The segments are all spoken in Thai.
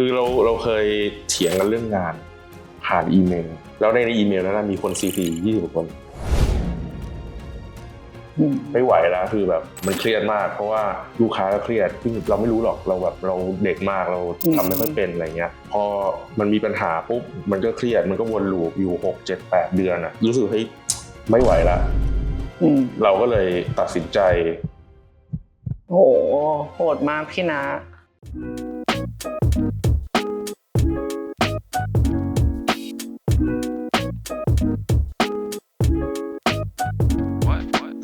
คือเราเราเคยเถียงกันเรื่องงานผ่านอีเมล แล้วในอีเมลนั้นนะมีคน CP 20กว่าคนอืมไม่ไหวแล้วคือแบบมันเครียดมาก เพราะว่าลูกค้าก็เครียดซึ่งเราไม่รู้หรอกเราแบบเราเด็กมากเราทำไม่ค่อยเป็นอะไรเงี้ย พอมันมีปัญหาปุ๊บมันก็เครียดมันก็วนลูปอยู่6 7 8เดือนอะรู้สึกเฮ้ยไม่ไหวละอืมเราก็เลยตัดสินใจ โหโหดมากพี่นะ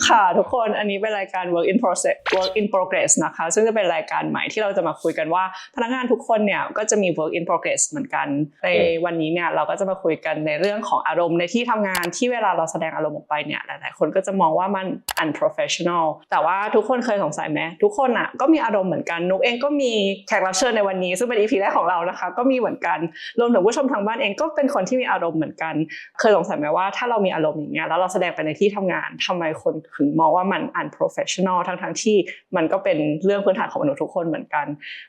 ค่ะทุกคนอันนี้เป็นรายการ work in process work in progress นะคะ ซึ่งจะเป็นรายการใหม่ที่เราจะมาคุยกันว่าพนักงานทุกคนเนี่ยก็จะมี work in progress เหมือนกัน ในวันนี้เนี่ยเราก็จะมาคุยกันในเรื่องของอารมณ์ในที่ทำงานที่เวลาเราแสดงอารมณ์ออกไปเนี่ยหลายๆคนก็จะมองว่ามัน unprofessional แต่ว่าทุกคนเคยสงสัยไหมทุกคนอะก็มีอารมณ์เหมือนกันนุกเองก็มีแขกรับเชิญในวันนี้ ซึ่งเป็น EP แรกของเรานะคะ ก็มีเหมือนกันรวมถึงผู้ชมทางบ้านเองก็เป็นคนที่มีอารมณ์เหมือนกัน เคยสงสัยไหมว่าถ้าเรามีอารมณ์อย่างเงี้ยแล้วเราแสดงไปในที่ทำงานทำไมคนถึงมองว่ามัน unprofessional ทั้งทั้งๆที่มันก็เป็นเรื่องพื้นฐานของมนุษย์ทุกคนเหมือนกัน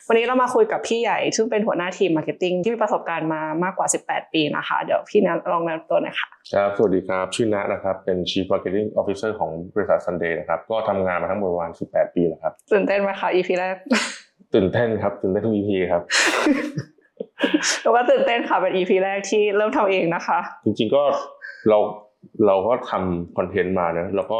วันนี้เรามาคุยกับพี่ใหญ่ ซึ่งเป็นหัวหน้าทีมมาร์เก็ตติ้งที่มีประสบการณ์มามากกว่า 18 ปีนะคะ เดี๋ยวพี่นัทลองแนะนำตัวหน่อยค่ะครับสวัสดีครับ ชื่อณนะครับ เป็น Chief Marketing Officer ของบริษัท Sunday นะครับ ก็ทำงานมาทั้งหมดประมาณ18 ปีแล้วครับ ตื่นเต้นไหมคะ EP แรก ตื่นเต้นครับ ตื่นเต้นทุก EP ครับหนูก็ตื่นเต้นค่ะเป็น EP แรกที่เริ่มทำเองนะคะ จริงๆก็เราเราก็ทำคอนเทนต์มาเนอะแล้วก็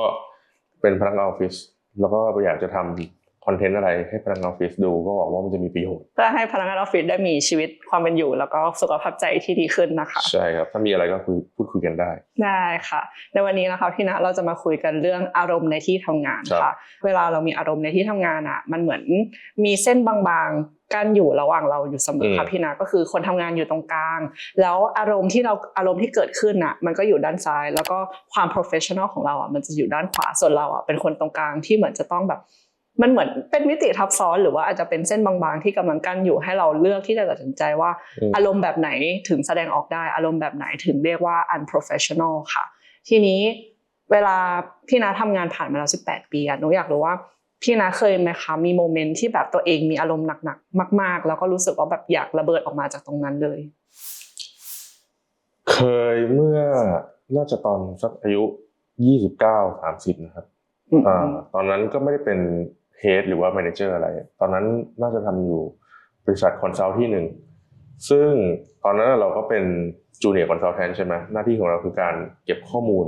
เป็นพนักงานออฟฟิศแล้วก็อยากจะทำ คอนเทนต์อะไรให้พนักงานออฟฟิศดูก็หวังว่ามันจะมีประโยชน์เพื่อให้พนักงานออฟฟิศได้มีชีวิตความเป็นอยู่ แล้วก็สุขภาพใจที่ดีขึ้นนะคะใช่ครับถ้ามีอะไรก็คุยพูดคุยกันได้ ได้ค่ะ ในวันนี้นะคะพี่นะเราจะมาคุยกันเรื่องอารมณ์ในที่ทำงานครัค่ะบเวลาเรามีอารมณ์ในที่ทำงานอะ มันเหมือนมีเส้นบางๆกั้นอยู่ระหว่างเราอยู่เสมอค่ะพี่นะก็คือคนทำงานอยู่ตรงกลาง แล้วอารมณ์ที่เราอารมณ์ที่เกิดขึ้นอะมันก็อยู่ด้านซ้าย แล้วก็ความ professional ของเราอะมันจะอยู่ด้านขวาส่วนเราอะเป็นคนตรงกลางที่เหมือนจะต้องแบบ มันเหมือนเป็นมิติทับซ้อนหรือว่าอาจจะเป็นเส้นบางๆ ที่กำลังกั้นอยู่ให้เราเลือกที่จะตัดสินใจว่าอืมอารมณ์แบบไหนถึงแสดงออกได้ อารมณ์แบบไหนถึงเรียกว่า unprofessional ค่ะ ทีนี้เวลาพี่นาทำงานผ่านมาแล้ว 18 ปีอะหนูอยากรู้ว่า พี่นาเคยไหมคะมีโมเมนต์ที่แบบตัวเองมีอารมณ์หนักๆมาก ๆ แล้วก็รู้สึกว่าแบบอยากระเบิดออกมาจากตรงนั้นเลย เคยเมื่อน่าจะตอนสักอายุ 29 30 นะครับอืมอ่าตอนนั้นก็ไม่ได้เป็น เฮดหรือว่าแมเนเจอร์อะไร ตอนนั้นน่าจะทำอยู่บริษัทคอนซัลท์ที่หนึ่งซึ่งตอนนั้นเราก็เป็นจูเนียร์คอนซัลแทนใช่ไหมหน้าที่ของเราคือการเก็บข้อมูล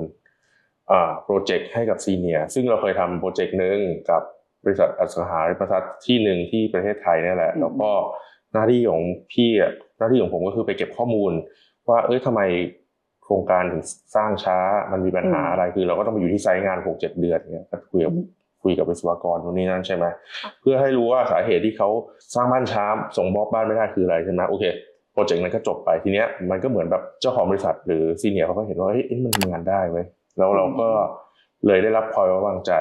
อ่าโปรเจกต์ให้กับซีเนียซึ่งเราเคยทำโปรเจกต์หนึ่งกับบริษัทอสังหาริมทรัพย์ที่หนึ่งที่ประเทศไทยเนี่ยแหละ แล้วก็หน้าที่ของพี่อะหน้าที่ของผมก็คือไปเก็บข้อมูล ว่าเอ้ยทำไมโครงการถึงสร้างช้ามันมีปัญหาอะไรคือ เราก็ต้องไปอยู่ที่ไซต์งานหกเจ็ดเดือนเนี่ยก็คุยกับอืม คุยกับวิศวกรนู่นนี่นั่นใช่ไหมเพื่อให้รู้ว่าสาเหตุที่เขาสร้างบ้านช้าส่งบอบบ้านไม่ได้คืออะไรใช่ไหมโอเคโปรเจกต์นั้นก็จบไปทีเนี้ยมันก็เหมือนแบบเจ้าของบริษัทหรือซีเนียร์เขาก็เห็นว่าเฮ้ยเอ๊ะมันทำงานได้เว้ยแล้วเราก็เลยได้รับพลอยไว้วางใจ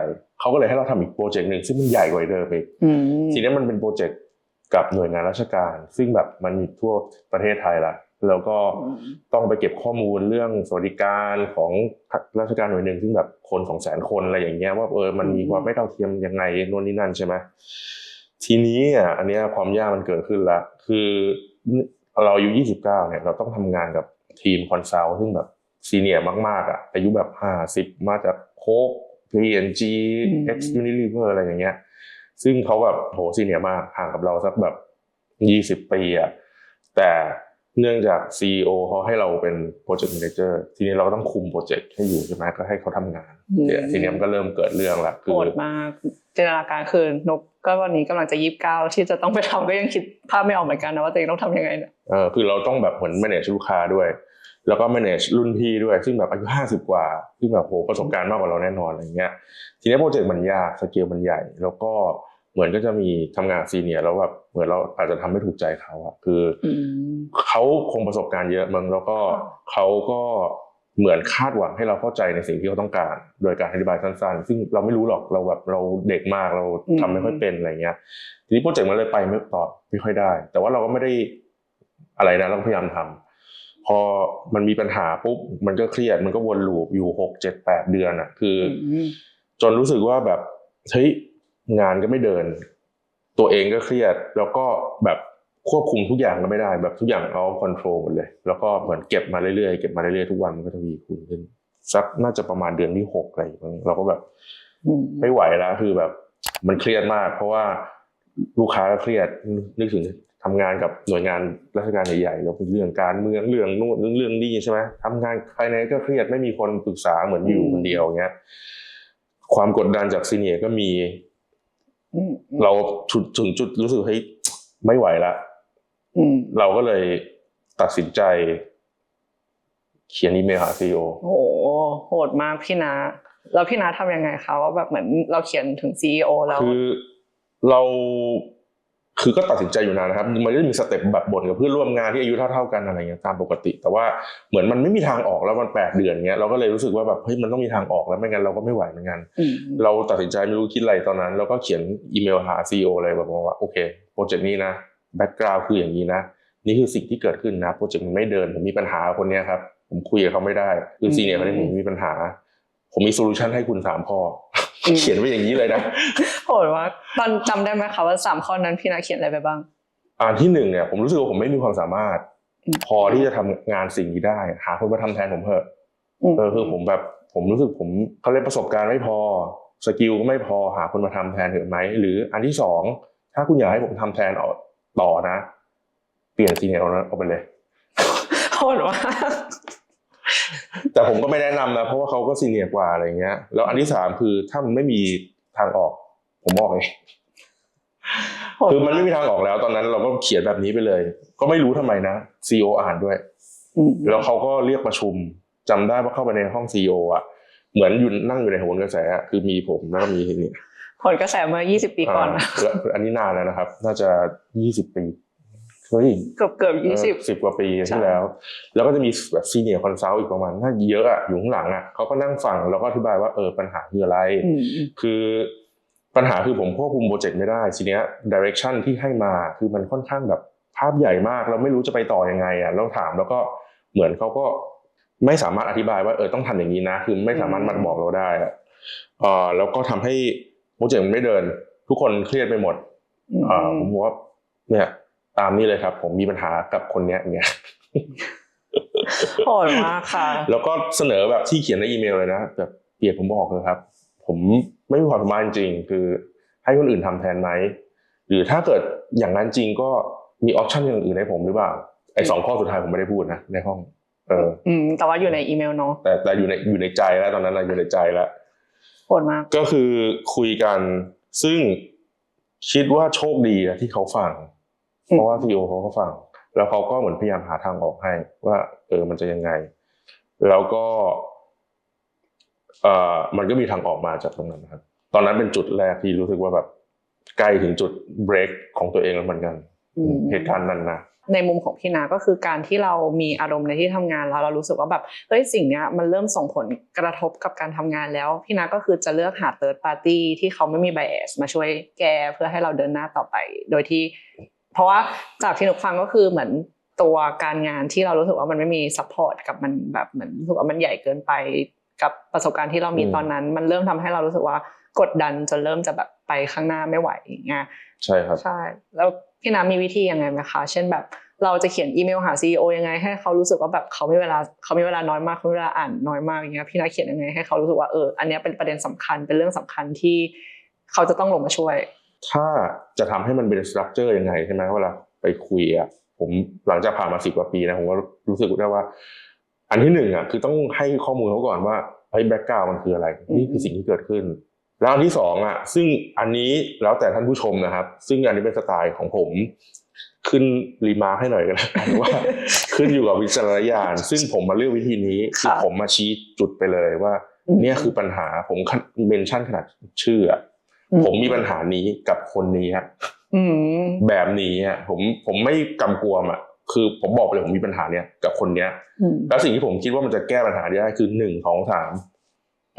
เขาก็เลยให้เราทำอีกโปรเจกต์หนึ่งซึ่งมันใหญ่กว่าเดิมอีกอืมทีนี้มันเป็นโปรเจกต์กับหน่วยงานราชการ ซึ่งแบบมันมีทั่วประเทศไทยละ แล้วก็ต้องไปเก็บข้อมูลเรื่องสวัสดิการของราชการหน่วยหนึ่งซึ่งแบบคนสองแสนคนอะไรอย่างเงี้ยว่าเออมันมีความไม่เท่าเทียมยังไงนู่นนี่นั่นใช่ไหมทีนี้อะอันเนี้ยความยากมันเกิดขึ้นละคือเราอายุยี่สิบเก้าเนี่ยเราต้องทำงานกับทีมคอนซัลท์ซึ่งแบบซีเนียร์มากๆอะอายุแบบห้าสิบมาจากโคก P&G อืม X Unilever อะไรอย่างเงี้ย ซึ่งเขาแบบโหซีเนียร์มากห่างกับเราสักแบบยี่สิบปีอะแต่ เนื่องจาก CEO เขาให้เราเป็นโปรเจกต์ a ม a นเจอร์ทีนี้เราก็ต้องคุมโปรเจกต์ให้อยู่ใช่ไหมก็ให้เขาทำงานอืมเนี่ยทีนี้มันก็เริ่มเกิดเรื่องละคืโหอดมากจินตนาการคือนกก็วันนี้กำลังจะยีิบเก้าที่จะต้องไปทำก็ยังคิดภาพไม่ออกเหมือนกันนะว่าตัวเองต้องทำยังไงเนี่ยเออคือเราต้องแบบเหมือน manage ลูกค้าด้วย แล้วก็ manage รุ่นพี่ด้วย ซึ่งแบบอายุห้าสิบกว่า ซึ่งแบบโหประสบการณ์มากกว่าเราแน่นอนอะไรเงี้ยทีนี้โปรเจกต์มันยากสเกลมันใหญ่ แล้วก็ เหมือนก็จะมีทำงานซีเนียร์แล้วแบบเหมือนเราอาจจะทำไม่ถูกใจเขาอะคืออืมเขาคงประสบการณ์เยอะมึงแล้วก็เขาก็เหมือนคาดหวังให้เราเข้าใจในสิ่งที่เขาต้องการ โดยการอธิบายสั้นๆ ซึ่งเราไม่รู้หรอกเราแบบเราเด็กมากเราทำไม่ค่อยเป็นอะไรเงี้ย ทีนี้โปรเจกต์มันเลยไปไม่ต่อไม่ค่อยได้ แต่ว่าเราก็ไม่ได้อะไรนะเราก็พยายามทำพอมันมีปัญหาปุ๊บมันก็เครียดมันก็วนลูปอยู่หกเจ็ดแปดเดือนอะ คืออมจนรู้สึกว่าแบบเฮ้ย งานก็ไม่เดิน ตัวเองก็เครียด แล้วก็แบบควบคุมทุกอย่างก็ไม่ได้ แบบทุกอย่างเอาคอนโทรลหมดเลย แล้วก็เหมือนเก็บมาเรื่อยๆเก็บมาเรื่อยๆทุกวันมันก็ทวีคูณขึ้นสักน่าจะประมาณเดือนที่หกอะไรอย่างเงี้ยเราก็แบบอืมไม่ไหวแล้วคือแบบ มันเครียดมาก เพราะว่าลูกค้าก็เครียดนึกถึงทำงานกับหน่วยงานราชการใหญ่ๆแล้วเป็นเรื่องการเมืองเรื่องนู่นเรื่องเรื่องนี่ใช่ไหมทำงานภายในก็เครียดไม่มีคนปรึกษาเหมือนอยู่คนเดียวอย่างเงี้ยความกดดันจากซีเนียร์ก็มีอืม เราถึงถึงจุดรู้สึกเฮ้ยไม่ไหวละอืมเราก็เลยตัดสินใจ เขียนอีเมลหาซีอโหโหดมากพี่นาแล้วพี่นาทำยังไงคะว่าแบบเหมือนเราเขียนถึงซีอแล้วคือเรา คือก็ตัดสินใจอยู่นานนะครับ มันก็จะมีสเต็ปแบบบ่นกับเพื่อนร่วมงานที่อายุเท่าๆกันอะไรเงี้ยตามปกติ แต่ว่าเหมือนมันไม่มีทางออกแล้วมันแปดเดือนเงี้ยเราก็เลยรู้สึกว่าแบบเฮ้ยมันต้องมีทางออกแล้วไม่งั้นเราก็ไม่ไหวเหมือนกันอืมเราตัดสินใจไม่รู้คิดอะไรตอนนั้นเราก็เขียนอีเมลหาซีอเลยแบบว่าโอเคโปรเจกต์นี้นะแบ็กกราวด์คืออย่างนี้นะนี่คือสิ่งที่เกิดขึ้นนะโปรเจกต์มันไม่เดินผมมีปัญหากับคนเนี้ยครับผมคุยกับเขาไม่ได้คือซีเนียร์คนนี้ผมมีปัญหา ผมมีโซลูชันให้คุณสามข้อ เขียนไว้อย่างนี้เลยนะโหดว่าตอนจำได้ไหมคะว่าสามข้อนั้นพี่นาเขียนอะไรไปบ้างอันที่หนึ่งเนี่ยผมรู้สึกว่าผมไม่มีความสามารถอืมพอที่จะทำงานสิ่งนี้ได้ หาคนมาทำแทนผมเถอะอืมเออคือผมแบบผมรู้สึกผมเขาเรียกประสบการณ์ไม่พอสกิลก็ไม่พอหาคนมาทำแทนเถอะไหมหรืออันที่สองถ้าคุณอยากให้ผมทำแทนออกต่อนะ เปลี่ยนซีเนียร์เอาเอาไปเลยโหดมาก แต่ผมก็ไม่แนะนำนะเพราะว่าเขาก็ซีเนียร์กว่าอะไรเงี้ย แล้วอันที่สามคือถ้ามันไม่มีทางออก ผมบอกเองโหดคือมันไม่มีทางออกแล้ว ตอนนั้นเราก็เขียนแบบนี้ไปเลย ก็ไม่รู้ทำไมนะซีออ่านด้วยอืมแล้วเขาก็เรียกประชุมจำได้ว่าเข้าไปในห้องซีออะ เหมือนอยู่นั่งอยู่ในโหนกระแสอะคือมีผมแล้วก็มีนี่ผลกระแสเมื่อ 20 ปีก่อนาแล้วอันนี้นานแล้วนะครับ น่าจะยี่สิบปี เฮ้ยเกือบเกือบยี่สิบสิบกว่าปีใช่ที่แล้ว แล้วก็จะมีแบบซีเนียร์คอนซัลท์อีกประมาณน่าเยอะอะอยู่ข้างหลังอะเขาก็นั่งฟังแล้วก็อธิบายว่าเออปัญหาคืออะไรอืมคือปัญหาคือผมควบคุมโปรเจกต์ไม่ได้ทีเนี้ยดิเรกชันที่ให้มาคือมันค่อนข้างแบบภาพใหญ่มากเราไม่รู้จะไปต่อยังไงอะแล้วถามแล้วก็เหมือนเขาก็ไม่สามารถอธิบายว่าเออต้องทำอย่างนี้นะ คือไม่สามารถมันบอกเราได้อะเออแล้วก็ทำให้โปรเจกต์มันไม่เดิน ทุกคนเครียดไปหมดอืมเออผมบอกว่าเนี่ย ตามนี้เลยครับ ผมมีปัญหากับคนเนี้ยอย่างเงี้ยโหดมากค่ะ แล้วก็เสนอแบบที่เขียนในอีเมลเลยนะแบบเปียกผมบอกเลยครับ ผมไม่มีความสามารถจริงๆคือให้คนอื่นทำแทนไหมหรือถ้าเกิดอย่างนั้นจริงก็มีออปชั่นอย่างอื่นให้ผมหรือเปล่าไอ้สองข้อสุดท้ายผมไม่ได้พูดนะในห้อง เออ อืม แต่ว่าอยู่ในอีเมลเนาะแต่แต่อยู่ในอยู่ในใจแล้วตอนนั้นเราอยู่ในใจแล้วโหดมาก ก็คือคุยกันซึ่งคิดว่าโชคดีนะที่เขาฟังอืม เพราะว่าซีโอเขาก็ฟัง แล้วเขาก็เหมือนพยายามหาทางออกให้ ว่าเออมันจะยังไง แล้วก็เอ่อมันก็มีทางออกมาจากตรงนั้นนะครับ ตอนนั้นเป็นจุดแรกที่รู้สึกว่าแบบใกล้ถึงจุดเบรกของตัวเองแล้วเหมือนกันอืมเหตุการณ์นั้นนะในมุมของพี่นาก็คือการที่เรามีอารมณ์ในที่ทำงานแล้วเรารู้สึกว่าแบบเฮ้ยสิ่งเนี้ยมันเริ่มส่งผลกระทบกับการทำงานแล้ว พี่นาก็คือจะเลือกหา third party ที่เขาไม่มี bias มาช่วยแก้เพื่อให้เราเดินหน้าต่อไป โดยที่ เพราะว่าจากที่หนูฟังก็คือเหมือนตัวการงานที่เรารู้สึกว่ามันไม่มี support กับมันแบบเหมือนรู้สึกว่ามันใหญ่เกินไปกับประสบการณ์ที่เรามีอืมตอนนั้น มันเริ่มทำให้เรารู้สึกว่ากดดันจนเริ่มจะแบบไปข้างหน้าไม่ไหวอย่างเงี้ยใช่ครับใช่แล้วพี่น้ำมีวิธียังไงไหมคะ เช่นแบบเราจะเขียนอีเมลหาซีอยังไง ให้เขารู้สึกว่าแบบเขามีเวลาเขามีเวลาน้อยมากเขามีเวลาอ่านน้อยมากอย่างเงี้ยพี่น้าเขียนยังไงให้เขารู้สึกว่าเอออันเนี้ยเป็นประเด็นสำคัญเป็นเรื่องสำคัญที่เขาจะต้องลงมาช่วย ถ้าจะทำให้มันเป็นสตรัคเจอร์ยังไงใช่ไหมเวลาไปคุยอะผมหลังจากผ่านมาสิบกว่าปีนะผมก็รู้สึกได้ว่า อันที่หนึ่งอะคือต้องให้ข้อมูลเขาก่อนว่าเฮ้ยแบ็กกราวมันคืออะไร นี่คือสิ่งที่เกิดขึ้น แล้วอันที่สองอะซึ่งอันนี้แล้วแต่ท่านผู้ชมนะครับ ซึ่งอันนี้เป็นสไตล์ของผม ขึ้นรีมาร์คให้หน่อยก็แล้วกันว่า ขึ้นอยู่กับวิจารณญาณซึ่งผมมาเลือกวิธีนี้คือค่ะผมมาชี้จุดไปเลยว่า เนี่ยคือปัญหาผมเมนชั่นขนาดชื่ออะ ผมมีปัญหานี้กับคนนี้ฮะอืมแบบนี้อะผมผมไม่กำกวมอะคือผมบอกไปเลยผมมีปัญหาเนี้ยกับคนเนี้ยอืมแล้วสิ่งที่ผมคิดว่ามันจะแก้ปัญหานี้ได้คือหนึ่งสองสาม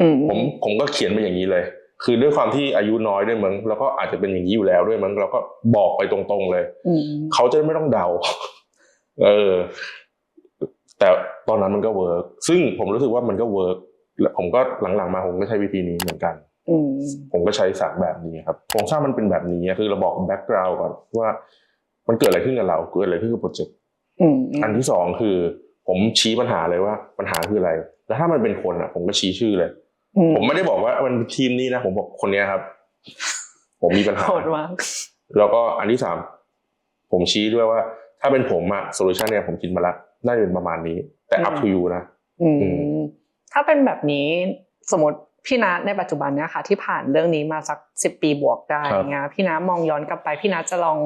อืมผมผมก็เขียนไปอย่างนี้เลย คือด้วยความที่อายุน้อยด้วยมั้งแล้วก็อาจจะเป็นอย่างนี้อยู่แล้วด้วยมั้งเราก็บอกไปตรงๆเลยอืมเขาจะไม่ต้องเดา เออ แต่ตอนนั้นมันก็เวิร์กซึ่งผมรู้สึกว่ามันก็เวิร์กแล้วผมก็หลังๆมาผมก็ใช้วิธีนี้เหมือนกันอืม ผมก็ใช้สามแบบนี้ครับโครงสร้างมันเป็นแบบนี้คือเราบอกแบ็กกราวด์ก่อนว่ามันเกิดอะไรขึ้นกับเราเกิดอะไรขึ้นกับโปรเจกต์อืมอันที่สองคือ ผมชี้ปัญหาเลยว่าปัญหาคืออะไร แล้วถ้ามันเป็นคนอะ ผมก็ชี้ชื่อเลยอืมผมไม่ได้บอกว่ามันทีมนี้นะผมบอกคนเนี้ยครับ ผมมีปัญหาโหดมากแล้วก็อันที่สามผมชี้ด้วยว่า ถ้าเป็นผมอะโซลูชันเนี่ยผมคิดมาแล้วน่าจะเป็นประมาณนี้ แต่ up to you นะอืมอืมถ้าเป็นแบบนี้สมมติ พี่นัทในปัจจุบันเนี่ยค่ะ ที่ผ่านเรื่องนี้มาสักสิบปีบวกได้ครับเงี้ยพี่นัทมองย้อนกลับไป พี่นัทจะลอง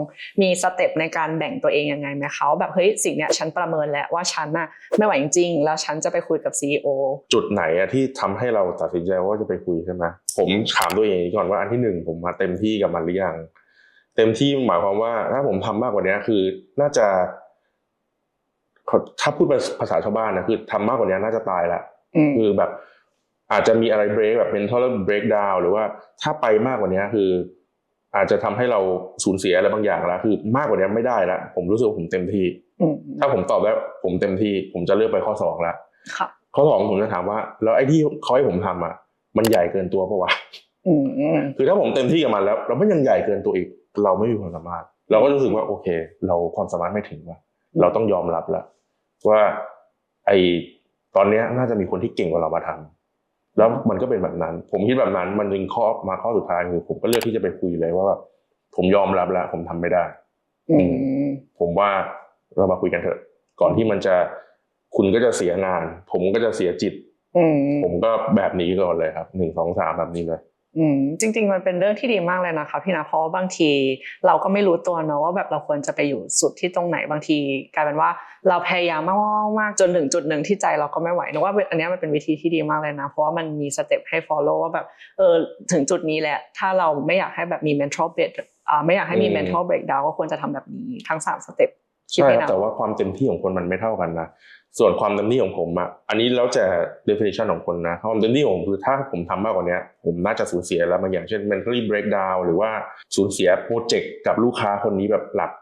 มีสเต็ปในการแบ่งตัวเองยังไงไหมคะว่าแบบเฮ้ยสิ่งเนี้ยฉันประเมินแล้วว่าฉันน่ะไม่ไหวจริงๆแล้วฉันจะไปคุยกับซีอจุดไหนอะที่ทำให้เราตัดสินใจว่าจะไปคุยใช่ไหมผมถามตัวเองอย่างนี้ก่อนว่าอันที่หนึ่งผมมาเต็มที่กับมันหรือยังเต็มที่หมายความว่าถ้าผมทำมากกว่านี้คือ น่าจะถ้าพูดภาษาชาวบ้านนะคือทำมากกว่านี้น่าจะตายละอืมคือแบบ อาจจะมีอะไรเบรกแบบ mental breakdown หรือว่าถ้าไปมากกว่านี้คือ อาจจะทำให้เราสูญเสียอะไรบางอย่างแล้วคือมากกว่านี้ไม่ได้แล้วผมรู้สึกว่าผมเต็มที่อืมถ้าผมตอบได้ผมเต็มที่ ผมจะเลือกไปข้อสองแล้วค่ะข้อสองผมจะถามว่า แล้วไอ้ที่เขาให้ผมทำอะมันใหญ่เกินตัวปะวะอืมอืมคือถ้าผมเต็มที่กับมันแล้วเราไม่ยังใหญ่เกินตัวอีก เราไม่มีความสามารถ เราก็รู้สึกว่าโอเค เราความสามารถไม่ถึงว่ะเราต้องยอมรับแล้วว่า ไอ้ตอนเนี้ยน่าจะมีคนที่เก่งกว่าเรามาทำ แล้วมันก็เป็นแบบนั้น ผมคิดแบบนั้น มันจึงข้อมาข้อสุดท้ายคือผมก็เลือกที่จะไปคุยเลยว่าแบบผมยอมรับแล้วผมทำไม่ได้ อืมผมว่าเรามาคุยกันเถอะ ก่อนที่มันจะคุณก็จะเสียงาน ผมก็จะเสียจิตอืมผมก็แบบนี้ก่อนเลยครับหนึ่งสองสามแบบนี้เลย อืมจริง ๆ มันเป็นเรื่องที่ดีมากเลยนะคะพี่นะเพราะว่าบางทีเราก็ไม่รู้ตัวเนอะว่าแบบเราควรจะไปอยู่สุดที่ตรงไหนบางทีกลายเป็นว่าเราพยายามมากๆจนถึงจุดหนึ่งที่ใจเราก็ไม่ไหวนึกว่าอันเนี้ยมันเป็นวิธีที่ดีมากเลยนะ เพราะว่ามันมีสเต็ปให้ follow ว่าแบบเออถึงจุดนี้แหละ ถ้าเราไม่อยากให้แบบมี mental break อ่าไม่อยากให้มีอืม mental breakdown ก็ควรจะทำแบบนี้ทั้งสามสเต็ปคิดใช่ไหมครับนะแต่ว่าความเต็มที่ของคนมันไม่เท่ากันนะ ส่วนความเต็มที่ของผมอะอันนี้แล้วแต่ definition ของคนนะความเต็มที่ของผมคือถ้าผมทำมากกว่าเนี้ยผมน่าจะสูญเสียแล้วบางอย่างเช่น mentally breakdown หรือว่าสูญเสียโปรเจกต์กับลูกค้าคนนี้แบบหลัก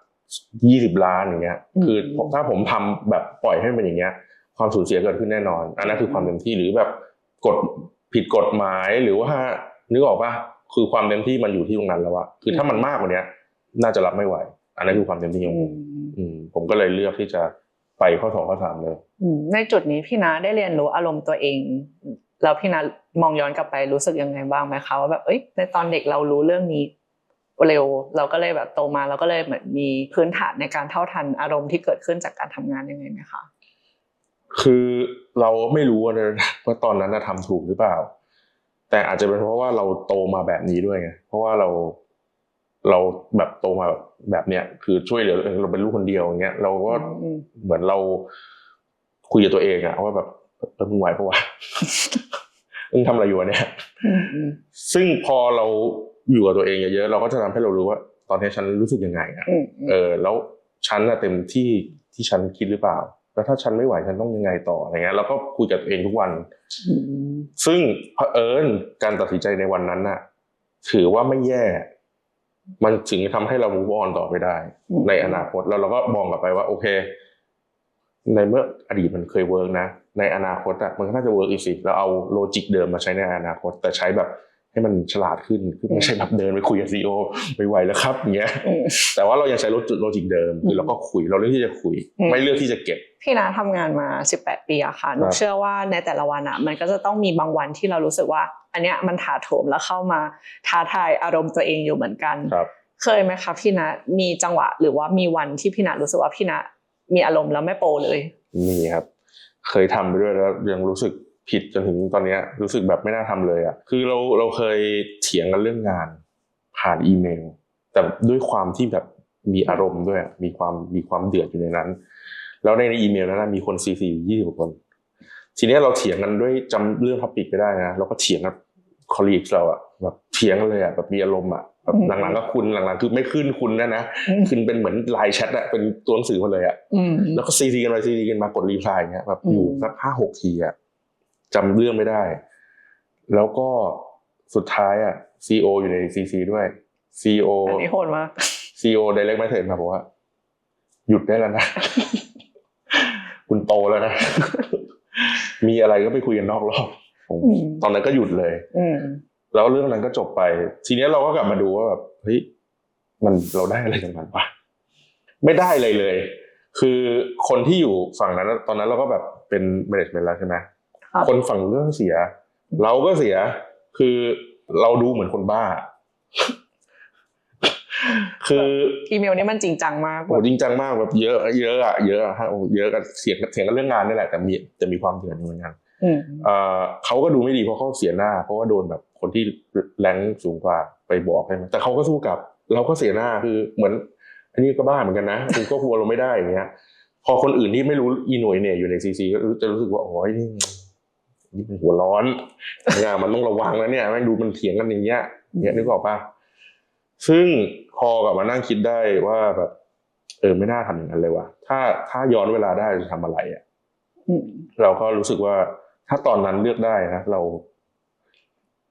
ยี่สิบล้านอย่างเงี้ย คือถ้าผมทำแบบปล่อยให้มันเป็นอย่างเงี้ย ความสูญเสียเกิดขึ้นแน่นอน อันนั้นคือความเต็มที่หรือแบบกฎผิดกฎหมายหรือว่านึกออกปะคือความเต็มที่มันอยู่ที่ตรงนั้นแล้วอะคือถ้ามันมากกว่าเนี้ยน่าจะรับไม่ไหว อันนั้นคือความเต็มที่ของอืผมมอืมผมก็เลยเลือกที่จะ ไปข้อสองข้อสามเลยอืมในจุดนี้พี่นาได้เรียนรู้อารมณ์ตัวเอง แล้วพี่นามองย้อนกลับไปรู้สึกยังไงบ้างไหมคะว่าแบบเอ้ยในตอนเด็กเรารู้เรื่องนี้เร็ว เราก็เลยแบบโตมาเราก็เลยเหมือนมีพื้นฐานในการเท่าทันอารมณ์ที่เกิดขึ้นจากการทำงานยังไงไหมคะคือเราไม่รู้นะว่าตอนนั้นนะทำถูกหรือเปล่า แต่อาจจะเป็นเพราะว่าเราโตมาแบบนี้ด้วยไงเพราะว่าเรา เราแบบโตมาแบบแบบเนี้ยคือช่วยเหลือเราเป็นลูกคนเดียวอย่างเงี้ยเราก็อืมเหมือนเราคุยกับตัวเองอะว่าแบบเออมึงไหวปะวะมึงทำอะไรอยู่วะเนี่ยอืมอืมซึ่งพอเราอยู่กับตัวเองเยอะๆเราก็จะทำให้เรารู้ว่า ตอนนี้ฉันรู้สึกยังไงอะอืมอืมเออ แล้วฉันน่ะเต็มที่ที่ฉันคิดหรือเปล่า แล้วถ้าฉันไม่ไหวฉันต้องยังไงต่ออะไรเงี้ยเราก็คุยกับตัวเองทุกวันอืมซึ่งเผอิญการตัดสินใจในวันนั้นน่ะ ถือว่าไม่แย่ มันถึงทำให้เรา move on ต่อไปได้ ในอนาคตแล้วเราก็มองกลับไปว่า โอเค ในเมื่ออดีตมันเคยเวิร์กนะ ในอนาคตอะมันก็น่าจะเวิร์กอีกสิเราเอาโลจิกเดิมมาใช้ในอนาคต แต่ใช้แบบ ให้มันฉลาดขึ้นคือไม่ใช่แบบเดินไปคุยกับซีอไม่ไหวแล้วครับอย่างเงี้ยอืมแต่ว่าเรายังใช้โลจิกโลจิกเดิมคือเราก็คุยเราเลือกที่จะคุยอืมไม่เลือกที่จะเก็บพี่นาทำงานมา 18 ปีอะค่ะหนูครับเชื่อว่าในแต่ละวันอะมันก็จะต้องมีบางวันที่เรารู้สึกว่า อันเนี้ยมันถาโถมแล้วเข้ามาท้าทายอารมณ์ตัวเองอยู่เหมือนกันครับเคยไหมคะพี่นะมีจังหวะ หรือว่ามีวันที่พี่นะรู้สึกว่าพี่นะมีอารมณ์แล้วไม่โปรเลยมีครับ เคยทำไปด้วยแล้วยังรู้สึก ผิดจนถึงตอนนี้รู้สึกแบบไม่น่าทำเลยอะ่ะคือเราเราเคยเถียงกันเรื่องงานผ่านอีเมล แต่ด้วยความที่แบบมีอารมณ์ด้วย มีความมีความเดือดอยู่ในนั้น แล้วในในอีเมลนั้นมีคนซีซียี่สิบกว่าคน ทีนี้เราเถียงกันด้วยจำเรื่องพับปิกไปได้นะเราก็เถียงกับคอลลีกเราอะแบบเถียงกันเลยอะแบบมีอารมณ์อะแบบหลังๆก็คุณหลังๆคือไม่ขึ้นคุณนะนะขึ้นเป็นเหมือนไลน์แชทอะเป็นตัวหนังสือมาเลยอะแล้วก็ซีซีกันไปซีซีกันมากดรีพลายเงี้ยแบบอยู่สักห้าหกทีอะ จำเรื่องไม่ได้ แล้วก็สุดท้ายอะซีโออยู่ในซีซีด้วยซีโออันนี้โหดมากซีโอ direct message มาบอกว่า หยุดได้แล้วนะ คุณโตแล้วนะ มีอะไรก็ไปคุยกันนอกรอบผมอืมตอนนั้นก็หยุดเลยอืมแล้วเรื่องนั้นก็จบไป ทีเนี้ยเราก็กลับมาดูว่าแบบเฮ้ยมันเราได้อะไรจากมันวะไม่ได้เลยเลย คือคนที่อยู่ฝั่งนั้น ตอนนั้นเราก็แบบเป็น management แล้วใช่ไหม ครับคนฝั่งนู้นก็เสีย เราก็เสีย คือเราดูเหมือนคนบ้า คืออีเมลนี่มันจริงจังมากโหจริงจังมากแบบเยอะ เยอะอะเยอะอะฮะโอ้เยอะกันเสียงเสียงกันเรื่องงานนี่แหละแต่มีแต่มีความเถื่อนอยู่เหมือนกันอืมเอ่อเขาก็ดูไม่ดีเพราะเขาเสียหน้า เพราะว่าโดนแบบคนที่แรงสูงกว่าไปบอกใช่ไหมแต่เขาก็สู้กลับ เราก็เสียหน้าคือเหมือน อันนี้ก็บ้าเหมือนกันนะคุณก็กลัวเราไม่ได้อย่างเงี้ยพอคนอื่นที่ไม่รู้อีหน่วยเนี่ยอยู่ในซีซีก็รู้จะรู้สึกว่าโอ้ย นี่นี่มันหัวร้อนเนี่ยมันต้องระวังนะเนี่ยแม่งดูมันเถียงกันอย่างเงี้ยเนี่ยนึกออกปะซึ่งพอกลับมานั่งคิดได้ว่าแบบ เออไม่น่าทำอย่างนั้นเลยว่ะถ้าถ้าย้อนเวลาได้จะทำอะไรอะอืมเราก็รู้สึกว่าถ้าตอนนั้นเลือกได้นะเรา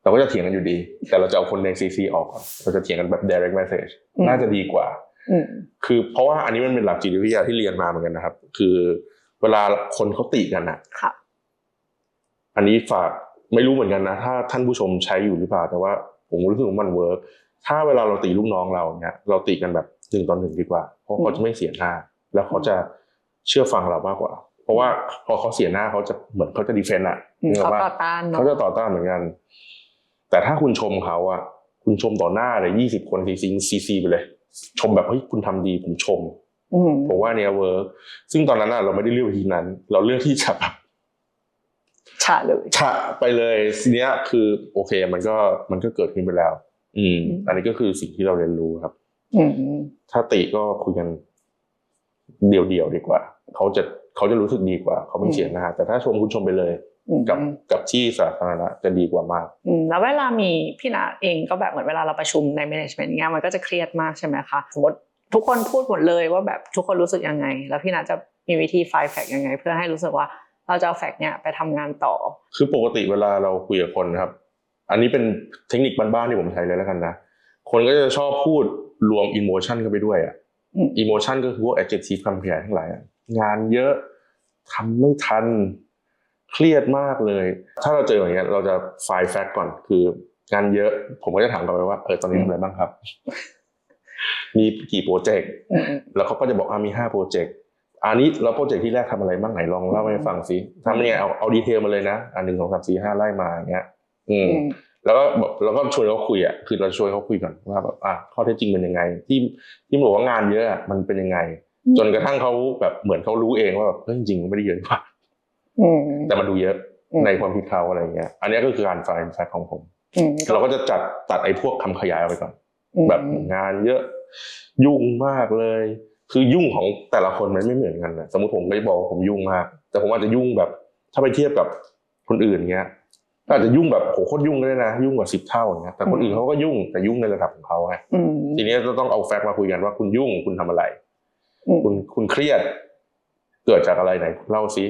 เราก็จะเถียงกันอยู่ดี แต่เราจะเอาคนในซีซีออกก่อนเราจะเถียงกันแบบ direct message น่าจะดีกว่าอืมคือเพราะว่าอันนี้มันเป็นหลักจิตวิทยาที่เรียนมาเหมือนกันนะครับ คือเวลาคนเขาติกันอะค่ะ อันนี้ฝากไม่รู้เหมือนกันนะ ถ้าท่านผู้ชมใช้อยู่หรือเปล่า แต่ว่าผมรู้สึกว่ามันเวิร์กถ้าเวลาเราตีลูกน้องเราเนี่ยเราตีกันแบบหนึ่งต่อหนึ่งดีกว่า เพราะเขาจะไม่เสียหน้า แล้วเขาจะเชื่อฟังเรามากกว่า เพราะว่าพอเขาเสียหน้าเขาจะเหมือนเขาจะดีเฟนต์อะอืมนึกอเขาอกปะต่อต้านเนาะเขาจะต่อต้านเหมือนกัน แต่ถ้าคุณชมเขาอะคุณชมต่อหน้าเลยยี่สิบคนซีซีซีซีไปเลย ชมแบบเฮ้ยคุณทำดีผมชมอืมผมว่าเนี่ยเวิร์กซึ่งตอนนั้นอะเราไม่ได้เลือกวิธีนั้น เราเลือกที่จะแบบฉะเลยฉะไปเลยทีเนี้ยคือโอเคมันก็มันก็เกิดขึ้นไปแล้ว อืมอืมอันนี้ก็คือสิ่งที่เราเรียนรู้ครับ อืมถ้าติก็คุยกันเดี่ยวๆดีกว่าเขาจะเขาจะรู้สึกดีกว่าเขาไม่เสียหน้าแต่ถ้าชมคุณชมไปเลยอืมกับกับที่สาธารณะจะดีกว่ามากอืมแล้วเวลามีพี่นาเองก็แบบเหมือนเวลาเราประชุมใน management เงี้ยมันก็จะเครียดมากใช่ไหมคะสมมติทุกคนพูดหมดเลยว่าแบบทุกคนรู้สึกยังไง แล้วพี่นาจะมีวิธีไฟล์แฟกยังไง เพื่อให้รู้สึกว่า เราจะเอาแฟกเนี่ยไปทำงานต่อ คือปกติเวลาเราคุยกับคนนะครับ อันนี้เป็นเทคนิคบ้านๆที่ผมใช้เลยแล้วกันนะ คนก็จะชอบพูดรวมอิโมชันเข้าไปด้วยอะอืมอิโมชันก็คือพวก adjective คำขยายทั้งหลายอะงานเยอะทำไม่ทันเครียดมากเลย ถ้าเราเจออย่างเงี้ยเราจะไฟล์แฟกต์ก่อนคืองานเยอะ ผมก็จะถามกลับไปว่าเออตอนนี้ทำอะไรบ้างครับ มีกี่โปรเจกต์อืมแล้วเขาก็จะบอกอ่ามีห้าโปรเจกต์ อันนี้แล้วโปรเจกต์ที่แรกทำอะไรบ้างไหนลองเล่าให้ฟังสิทำยังไงเอาเอาดีเทลมาเลยนะอันหนึ่งสองสามสี่ห้าไล่มาอย่างเงี้ย อืมอืมแล้วก็แบบแล้วก็ชวนเขาคุยอะคือเราชวนเขาคุยก่อนว่าแบบอะข้อเท็จจริงเป็นยังไง ที่ที่บอกว่างานเยอะอะมันเป็นยังไง จนกระทั่งเขาแบบเหมือนเขารู้เองว่าแบบเฮ้ยจริงๆไม่ได้เยอะกว่าอืมแต่มันดูเยอะอืมในความคิดเขาอะไรเงี้ย อันนี้ก็คือการไฟล์แฟกของผมอืมเราก็จะจัดตัดไอ้พวกคำขยายออกไปก่อนอืมแบบงานเยอะยุ่งมากเลย คือยุ่งของแต่ละคนมันไม่เหมือนกันนะสมมติผมก็จะบอกว่าผมยุ่งมาก แต่ผมอาจจะยุ่งแบบ ถ้าไปเทียบกับคนอื่นเงี้ยก็อาจจะยุ่งแบบโหโคตรยุ่งเลยนะ ยุ่งกว่าสิบเท่าอย่างเงี้ยแต่คนอื่นเขาก็ยุ่งแต่ยุ่งในระดับของเขาไงอืมทีนี้จะต้องเอาแฟกต์มาคุยกันว่าคุณยุ่งคุณทำอะไรอืมคุณคุณเครียด เกิดจากอะไรไหนเล่าซิ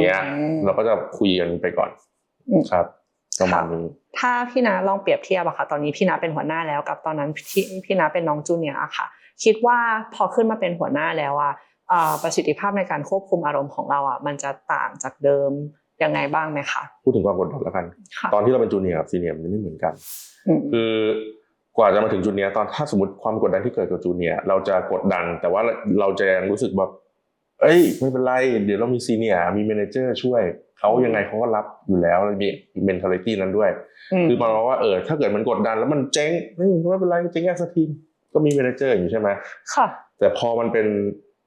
เนี้ยอืมเราก็จะคุยกันไปก่อนอืมครับ ประมาณนี้ถ้าพี่นาลองเปรียบเทียบอะค่ะ ตอนนี้พี่นาเป็นหัวหน้าแล้วกับตอนนั้นพี่พี่นาเป็นน้องจูเนียร์อะค่ะ คิดว่าพอขึ้นมาเป็นหัวหน้าแล้วอะอ่าประสิทธิภาพในการควบคุมอารมณ์ของเราอะมันจะต่างจากเดิมยังไงบ้างไหมคะพูดถึงความกดดันแล้วกันค่ะตอนที่เราเป็นจูเนียร์กับซีเนียร์มันไม่เหมือนกันอืมคือกว่าจะมาถึงจูเนียร์ตอนถ้าสมมติความกดดันที่เกิดกับจูเนียร์เราจะกดดัน แต่ว่าเราจะยังรู้สึกแบบเอ้ยไม่เป็นไร เดี๋ยวเรามีซีเนียร์มีเมเนเจอร์ช่วย เขายังไงเขาก็รับอยู่แล้วเรามีเมนเทลิตี้นั้นด้วย คือหมายความว่าเออถ้าเกิดมันกดดันแล้วมันเจ๊งเฮ้ยไม่เป็นไรเจ๊งแค่สักทีก็มีเมเนเจอร์อยู่ใช่ไหมค่ะ แต่พอมันเป็น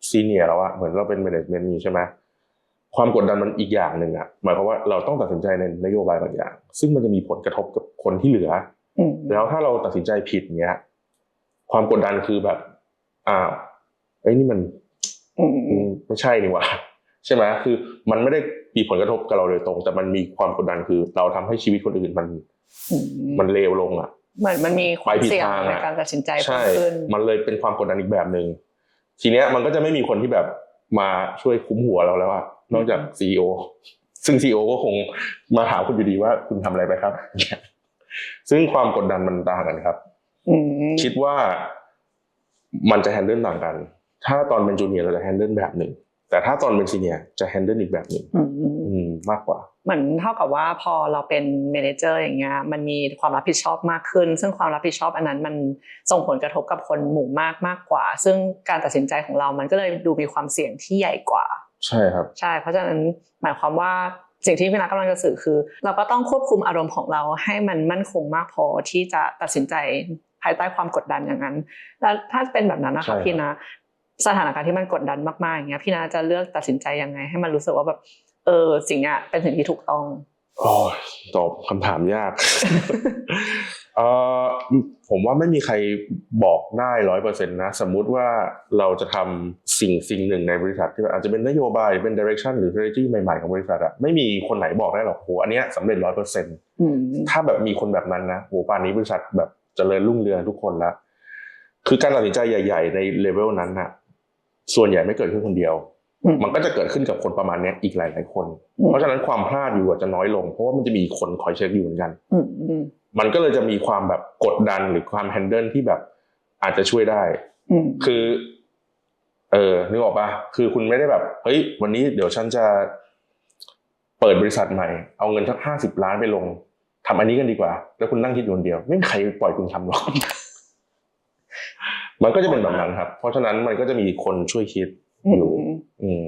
ซีเนียร์แล้วอะเหมือนเราเป็นแมネจเมนต์นี้ใช่ไหมความกดดันมันอีกอย่างหนึ่งอะหมายความว่าเราต้องตัดสินใจในนโยบายบางอย่าง ซึ่งมันจะมีผลกระทบกับคนที่เหลืออืมแล้วถ้าเราตัดสินใจผิดเนี้ย ความกดดันคือแบบอ้าวไอ้ยนี่มันอืมอืมไม่ใช่นี่หว่าใช่ไหมคือมันไม่ได้ มีผลกระทบกับเราโดยตรง แต่มันมีความกดดันคือ เราทำให้ชีวิตคนอื่นมันอืมมันเลวลงอะเหมือนมันมีความไปผิดเสี่ยงทางในอะการตัดสินใจเพิ่ใช่มขึ้นมันเลยเป็นความกดดันอีกแบบหนึ่งทีเนี้ยมันก็จะไม่มีคนที่แบบมาช่วยคุ้มหัวเราแล้วอะนอกจากซีอซึ่งซีอก็คงมาถามคุณอยู่ดีว่าคุณทำอะไรไปครับ ซึ่งความกดดันมันต่างกันครับอืมคิดว่ามันจะแฮนเดิลต่างกัน ถ้าตอนเป็นจูเนียร์เราจะแฮนเดิลแบบหนึ่ง แต่แต่ถ้าตอนเป็นซีเนียจะ handle อีกแบบหนึ่งอืมอืมมากกว่า เหมือนเท่ากับว่าพอเราเป็นเมเนเจอร์อย่างเงี้ยมันมีความรับผิดชอบมากขึ้น ซึ่งความรับผิดชอบอันนั้นมันส่งผลกระทบกับคนหมู่มากมากกว่า ซึ่งการตัดสินใจของเรามันก็เลยดูมีความเสี่ยงที่ใหญ่กว่า ใช่ครับ ใช่ เพราะฉะนั้นหมายความว่าสิ่งที่พี่นักกำลังจะสื่อคือ เราก็ต้องควบคุมอารมณ์ของเราให้มันมั่นคงมากพอที่จะตัดสินใจภายใต้ความกดดันอย่างนั้น แล้วถ้าเป็นแบบนั้นนะใช่ครัคะบพี่นะ สถานการณ์ที่มันกดดันมากๆอย่างเงี้ยพี่นาจะเลือกตัดสินใจยังไง ให้มันรู้สึกว่าแบบเออสิ่งเนี้ยเป็นสิ่งที่ถูกต้องโอ้ยตอบคำถามยากเอ่อผมว่าไม่มีใครบอกได้ร้อยเปอร์เซ็นต์นะ สมมุติว่าเราจะทำสิ่งสิ่งหนึ่งในบริษัทที่อาจจะเป็นนโยบายเป็น direction หรือ strategy ใหม่ๆของบริษัทอะไม่มีคนไหนบอกได้หรอกโหอันเนี้ยสำเร็จร้อยเปอร์เซ็นต์อืมถ้าแบบมีคนแบบนั้นนะโหป่านนี้บริษัทแบบเจริญรุ่งเรืองทุกคนแล้วคือการตัดสินใจใหญ่ ๆ ในเลเวลนั้นน่ะ ส่วนใหญ่ไม่เกิดขึ้นคนเดียวอืมมันก็จะเกิดขึ้นกับคนประมาณเนี้ยอีกหลายๆคนอืมเพราะฉะนั้นความพลาดอยู่อาจจะน้อยลง เพราะว่ามันจะมีคนคอยเช็คอยู่เหมือนกันอืมอืมมันก็เลยจะมีความแบบกดดันหรือความแฮนเดิลที่แบบอาจจะช่วยได้อืมคือ เออนึกออกปะคือคุณไม่ได้แบบ เฮ้ย วันนี้เดี๋ยวฉันจะเปิดบริษัทใหม่ เอาเงินสักห้าสิบล้านไปลงทำอันนี้กันดีกว่า แล้วคุณนั่งคิดอยู่คนเดียว ไม่มีใครปล่อยคุณทำหรอก มันก็จะเป็นแบบนั้นครับ เพราะฉะนั้นมันก็จะมีคนช่วยคิดอือยู่มอืม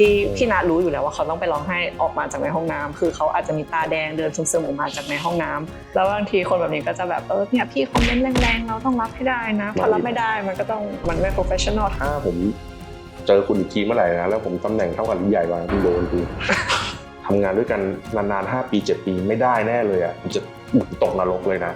ที่พี่นารู้อยู่แล้วว่าเขาต้องไปร้องไห้ออกมาจากในห้องน้ำคือเขาอาจจะมีตาแดงเดินซึมๆออกมาจากในห้องน้ำแล้วบางทีคนแบบนี้ก็จะแบบเออเนี่ยพี่คอมเมนต์แรงๆเราต้องรับให้ได้นะพอรับไม่ได้มันก็ต้องมันไม่ professional ถ้าผมเจอคุณอีกทีเมื่อไหร่นะแล้วผมตำแหน่งเท่ากันหรือใหญ่กว่าคุณโดนคือทำงานด้วยกันนานๆห้าปีเจ็ดปีไม่ได้แน่เลยอะผมจะตกนรกเลยนะ